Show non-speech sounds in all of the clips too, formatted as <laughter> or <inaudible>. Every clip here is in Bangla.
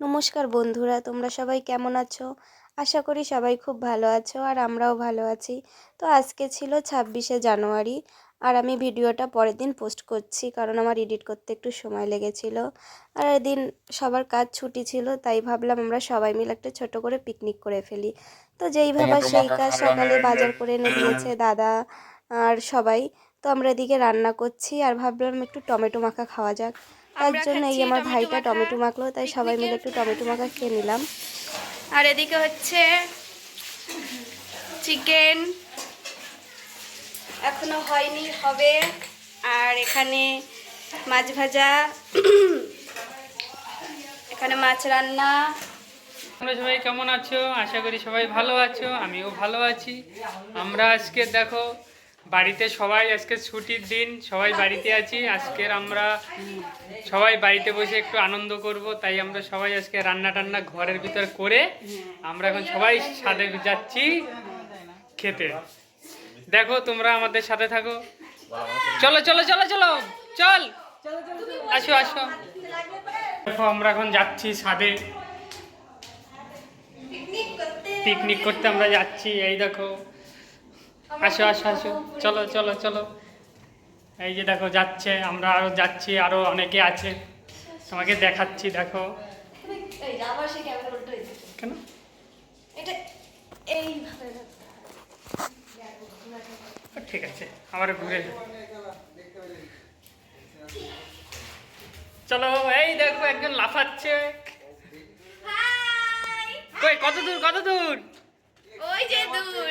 নমস্কার বন্ধুরা তোমরা সবাই কেমন আছো? আশা করি সবাই খুব ভালো আছো আর আমরাও ভালো আছি। তো আজকে ছিল ছাব্বিশে জানুয়ারি আর আমি ভিডিওটা পরের দিন পোস্ট করছি কারণ আমার এডিট করতে একটু সময় লেগেছিল। আর এদিন সবার কাজ ছুটি ছিল তাই ভাবলাম আমরা সবাই মিলে একটা ছোট করে পিকনিক করে ফেলি। তো যেই ভাবা সেই কাজ সকালে বাজার করে এনে দিয়েছে দাদা আর সবাই। তো আমরা এদিকে রান্না করছি আর ভাবলাম একটু টমেটো মাখা খাওয়া যাক। তার জন্য এই আমার ভাইটা টমেটো মাখলো তাই সবাই মিলে একটু টমেটো মাখা খেয়ে নিলাম। আর এদিকে হচ্ছে চিকেন। এখনও হয়নি হবে। আর এখানে মাছ ভাজা এখানে মাছ রান্না। তোমরা সবাই কেমন আছো? আশা করি সবাই ভালো আছো আমিও ভালো আছি। আমরা আজকে দেখো বাড়িতে সবাই, আজকে ছুটির দিন, সবাই বাড়িতে আছি। আজকের আমরা সবাই বাড়িতে বসে একটু আনন্দ করব, তাই আমরা সবাই আজকে রান্না টান্না ঘরের ভিতর করে আমরা এখন সবাই সাথে যাচ্ছি খেতে। দেখো, তোমরা আমাদের সাথে থাকো। চলো চলো চলো চলো, চল। আসো আসো। দেখো, আমরা এখন যাচ্ছি সাদে। পিকনিক করতে আমরা যাচ্ছি, এই দেখো। আসো আসো আসো চলো চলো চলো। এই যে দেখো যাচ্ছে আমরা আরও যাচ্ছি আরও অনেকে আছে। তোমাকে দেখাচ্ছি দেখো। কেন? ঠিক আছে আবার ঘুরে। চলো এই দেখো একজন লাফাচ্ছে। কই কত দূর কত দূর? ওই যে দূর।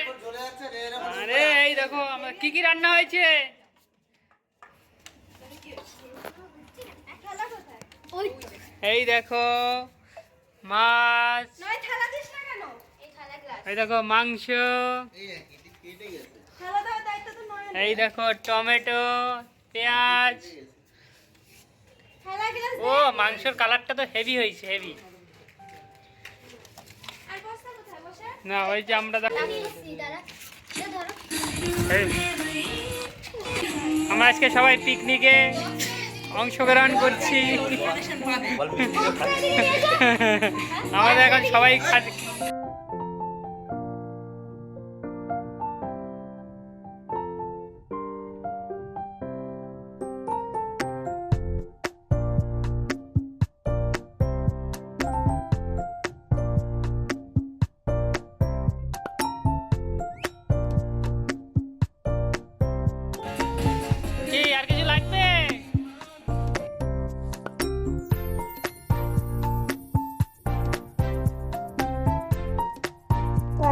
আরে এই দেখো আমার কি কি রান্না হয়েছে? এই দেখো মাছ নয় থালা দিস না কেন? এই থালা গ্লাস এই দেখো মাংস থালা দেওয়ার দায়িত্ব তো নয় এই দেখো টমেটো পেঁয়াজ। ও মাংসর কালারটা তো হেভি হয়েছে হেভি আর বস্তা কোথায়? বসে? না ওই যে আমরা আমরা আজকে সবাই পিকনিকে অংশগ্রহণ করছি। <laughs> আমাদের এখন সবাই খাচ্ছে।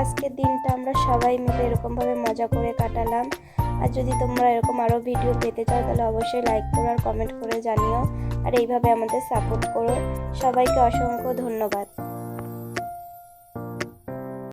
আজকের দিনটা আমরা সবাই মিলে এরকমভাবে মজা করে কাটালাম। আর যদি তোমরা এরকম আরও ভিডিও পেতে চাও, তাহলে অবশ্যই লাইক করো আর কমেন্ট করে জানিও। আর এইভাবে আমাদের সাপোর্ট করো। সবাইকে অসংখ্য ধন্যবাদ।